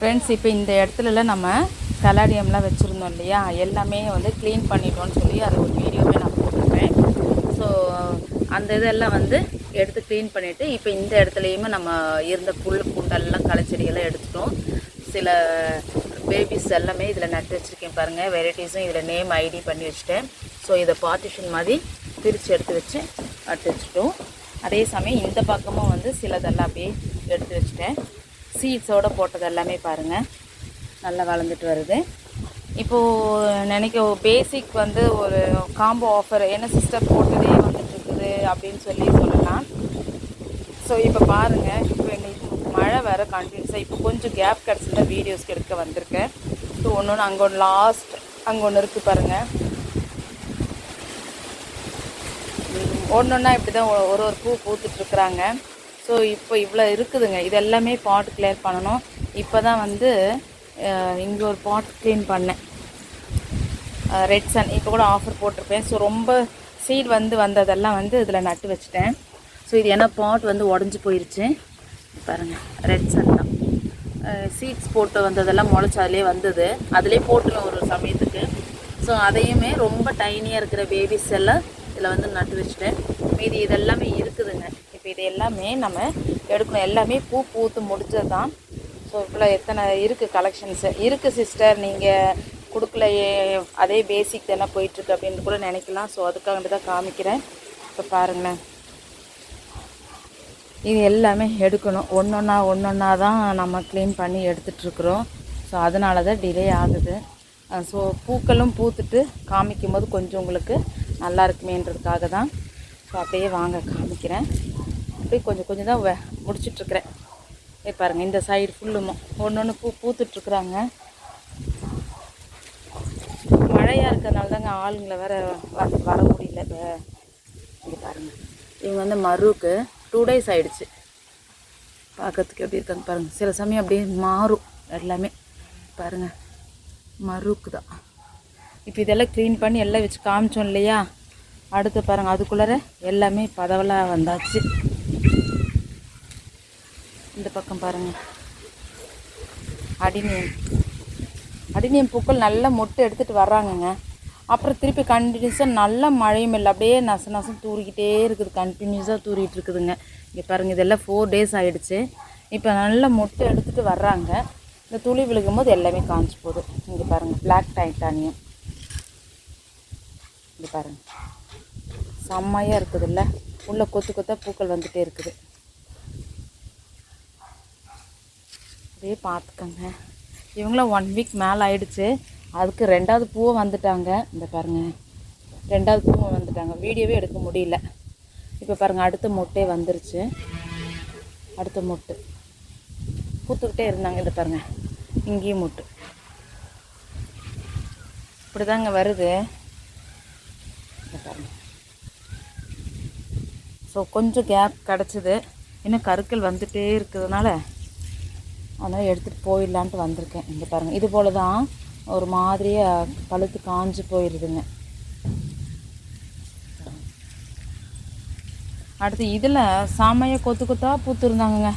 Friends இப்போ இந்த இடத்துலலாம் நம்ம கலாடியம்லாம் வச்சுருந்தோம் இல்லையா? எல்லாமே வந்து க்ளீன் பண்ணிட்டோம்னு சொல்லி அது ஒரு வீடியோவே நான் போட்டிருப்பேன். ஸோ அந்த இதெல்லாம் வந்து எடுத்து க்ளீன் பண்ணிவிட்டு இப்போ இந்த இடத்துலையுமே நம்ம இருந்த புல் புண்டெல்லாம் களைச்செடியெல்லாம் எடுத்துட்டோம். சில பேபிஸ் எல்லாமே இதில் நட்டு வச்சுருக்கேன் பாருங்கள் வெரைட்டிஸும் இதில் நேம் ஐடி பண்ணி வச்சுட்டேன். ஸோ இதை பார்ட்டிஷன் மாதிரி பிரித்து எடுத்து வச்சு நட்டு வச்சுட்டோம். அதே சமயம் இந்த பக்கமும் வந்து சிலதெல்லாம் அப்படியே எடுத்து வச்சுட்டேன். சீட்ஸோடு போட்டது எல்லாமே பாருங்கள் நல்லா வளர்ந்துட்டு வருது. இப்போது நினைக்க பேசிக் வந்து ஒரு காம்போ ஆஃபர் என்ன சிஸ்டம் போட்டதே வந்துட்டுருக்குது அப்படின்னு சொல்லி சொல்லலாம். ஸோ இப்போ பாருங்கள் இப்போ எங்களுக்கு மழை வேறு கண்டினியூஸாக இப்போ கொஞ்சம் கேப் கிடச்சிருந்தா வீடியோஸ்க்கு எடுக்க வந்திருக்கேன் ஸோ ஒன்று ஒன்று அங்கே ஒன்று லாஸ்ட் அங்கே ஒன்று இருக்குது பாருங்கள் ஒன்று ஒன்றா இப்படி தான் ஒரு ஒரு பூ பூத்துட்ருக்குறாங்க ஸோ இப்போ இவ்வளோ இருக்குதுங்க. இது எல்லாமே பாட் கிளியர் பண்ணணும். இப்போ தான் வந்து இங்கே ஒரு பாட் க்ளீன் பண்ணேன். ரெட் சன் இப்போ கூட ஆஃபர் போட்டிருப்பேன். ஸோ ரொம்ப சீட் வந்து வந்ததெல்லாம் வந்து இதில் நட்டு வச்சுட்டேன். ஸோ இது ஏன்னா பாட் வந்து உடஞ்சி போயிருச்சு. பாருங்கள் ரெட் சன் தான். சீட்ஸ் போட்டு வந்ததெல்லாம் முளைச்சி அதிலே வந்தது. அதிலே போட்டுருவேன் ஒரு சமயத்துக்கு. ஸோ அதையுமே ரொம்ப டைனியாக இருக்கிற பேபிஸ் எல்லாம் இதில் வந்து நட்டு வச்சுட்டேன். மீதி இதெல்லாமே எல்லாமே நம்ம எடுக்கணும். எல்லாமே பூ பூத்து முடிச்சது தான் ஸோ இப்போ எத்தனை இருக்குது கலெக்ஷன்ஸு இருக்குது சிஸ்டர் நீங்கள் கொடுக்கலையே. அதே பேசிக் தானே போயிட்டுருக்கு அப்படின்னு கூட நினைக்கலாம். ஸோ அதுக்காக தான் காமிக்கிறேன். இப்போ பாருங்களேன். இது எல்லாமே எடுக்கணும். ஒன்று ஒன்றா ஒன்று ஒன்றா தான் நம்ம க்ளீன் பண்ணி எடுத்துகிட்ருக்குறோம் ஸோ அதனால தான் டிலே ஆகுது ஸோ பூக்களும் பூத்துட்டு காமிக்கும் போது கொஞ்சம் உங்களுக்கு நல்லா இருக்குமேன்றதுக்காக தான் ஸோ அப்படியே வாங்க காமிக்கிறேன். அப்படியே கொஞ்சம் கொஞ்சம் தான் வெ- முடிச்சிட்ருக்கிறேன். ஏ பாருங்கள் இந்த சைடு ஃபுல்லும் ஒன்று ஒன்று பூ பூத்துட்ருக்குறாங்க. மழையாக இருக்கிறதுனால தாங்க ஆளுங்களை வேற வர வர முடியல. இங்கே பாருங்கள் இவங்க வந்து மருவுக்கு டூ டேஸ் ஆகிடுச்சு பார்க்கறதுக்கு எப்படி இருக்காங்க பாருங்கள் சில சமயம் அப்படியே மாறும் எல்லாமே. பாருங்கள் மருக்கு தான் இப்போ இதெல்லாம் க்ளீன் பண்ணி எல்லாம் வச்சு காமிச்சோம் இல்லையா? அடுத்து பாருங்கள் அதுக்குள்ளார எல்லாமே பதவலாக வந்தாச்சு. இந்த பக்கம் பாருங்கள் அடினியம் அடினியம் பூக்கள் நல்லா மொட்டு எடுத்துகிட்டு வர்றாங்கங்க. அப்புறம் திருப்பி கண்டினியூஸாக நல்ல மழையும் இல்லை. அப்படியே நச நசம் தூறிக்கிட்டே இருக்குது. கண்டினியூஸாக தூரிகிட்டு இருக்குதுங்க. இங்கே பாருங்கள் இதெல்லாம் ஃபோர் டேஸ் ஆகிடுச்சு இப்போ நல்லா மொட்டு எடுத்துகிட்டு வர்றாங்க. இந்த துளி விழுகும் போது எல்லாமே காஞ்சி போகுது. இங்கே பாருங்கள் பிளாக் டைட்டானியம் இங்கே பாருங்கள் செம்மையாக இருக்குதுல்ல. உள்ளே கொத்து கொத்தாக பூக்கள் வந்துகிட்டே இருக்குது. அப்படியே பார்த்துக்கோங்க. இவங்களாம் ஒன் வீக் மேலே ஆயிடுச்சு. அதுக்கு ரெண்டாவது பூவை வந்துட்டாங்க. இந்த பாருங்க. ரெண்டாவது பூவை வந்துட்டாங்க. வீடியோவே எடுக்க முடியல. இப்போ பாருங்கள் அடுத்த மொட்டே வந்துருச்சு. அடுத்த மொட்டு. பூத்துக்கிட்டே இருந்தாங்க. இதை பாருங்க. இங்கேயும் மொட்டு. இப்படி தாங்க வருது இதை பாருங்க ஸோ கொஞ்சம் கேப் கிடச்சிது. இன்னும் கருக்கள் வந்துகிட்டே இருக்கிறதுனால அதனால் எடுத்துகிட்டு போயிடலான்ட்டு வந்திருக்கேன். இங்கே பாருங்கள் இது போல் தான் ஒரு மாதிரியாக பழுத்து காஞ்சு போயிடுதுங்க அடுத்து இதில் செம்மையாக கொத்து கொத்தாக பூத்துருந்தாங்கங்க.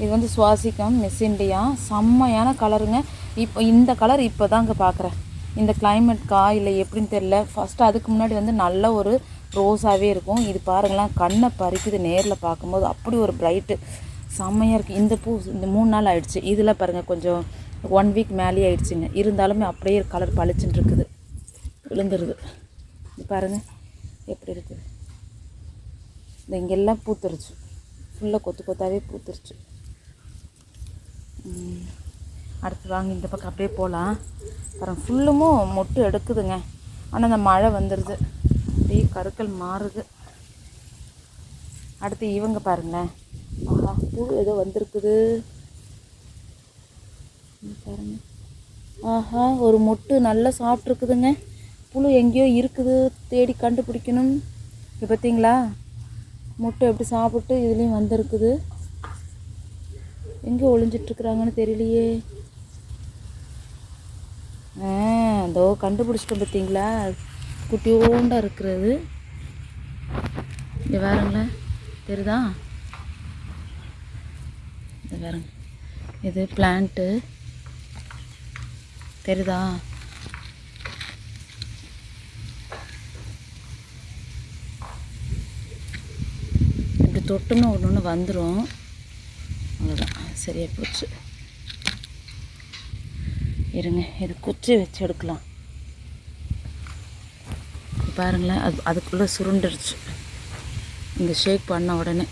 இது வந்து சுவாசிக்கம் மிஸ் இண்டியா செம்மையான கலருங்க இப்போ இந்த கலர் இப்போ தாங்க பார்க்குறேன் இந்த கிளைமேட்கா இல்லை எப்படின்னு தெரில ஃபஸ்ட்டு அதுக்கு முன்னாடி வந்து நல்ல ஒரு ரோஸாகவே இருக்கும். இது பாருங்களேன் கண்ணை பறிக்குது நேரில் பார்க்கும்போது. அப்படி ஒரு பிரைட்டு செம்மையாக இருக்குது இந்த பூ இந்த மூணு நாள் ஆயிடுச்சு. இதில் பாருங்கள் கொஞ்சம் ஒன் வீக் மேலேயே ஆயிடுச்சுங்க. இருந்தாலுமே அப்படியே கலர் பளிச்சுன்னு இருக்குது. விழுந்துருது. இது பாருங்கள் எப்படி இருக்குது இந்த இங்கெல்லாம் பூத்துருச்சு. ஃபுல்லாக கொத்து கொத்தாவே பூத்துருச்சு. அடுத்து வாங்க இந்த பக்கம் அப்படியே போகலாம் பாருங்கள் ஃபுல்லுமும் மொட்டு எடுக்குதுங்க. ஆனால் அந்த மழை வந்துடுது அப்படியே கருக்கள் மாறுது. அடுத்து இவங்க பாருங்களேன். ஆஹா பூ ஏதோ வந்திருக்குது. பாருங்க. ஆஹா ஒரு மொட்டு நல்லா சாப்பிட்ருக்குதுங்க புழு எங்கேயோ இருக்குது தேடி கண்டுபிடிக்கணும். இப்போ பார்த்தீங்களா முட்டை எப்படி சாப்பிட்டு இதுலேயும் வந்திருக்குது. எங்கே ஒளிஞ்சிட்ருக்குறாங்கன்னு தெரியலையே. ஆ இதோ கண்டுபிடிச்சிட்டோம் பார்த்தீங்களா குட்டியோண்டாக இருக்கிறது. இங்கே வேறுங்களேன் தெரியுதா? இது பாருங்க. இது பிளான்ட்டு தெரியுதா? இப்படி தொட்டோம்னா ஒன்று ஒன்று வந்துடும் அவ்வளோதான் சரியாக போச்சு. இருங்க இது குச்சி வச்சு எடுக்கலாம். பாருங்களேன். அது அதுக்குள்ளே சுருண்டுருச்சு. இந்த ஷேக் பண்ண உடனே.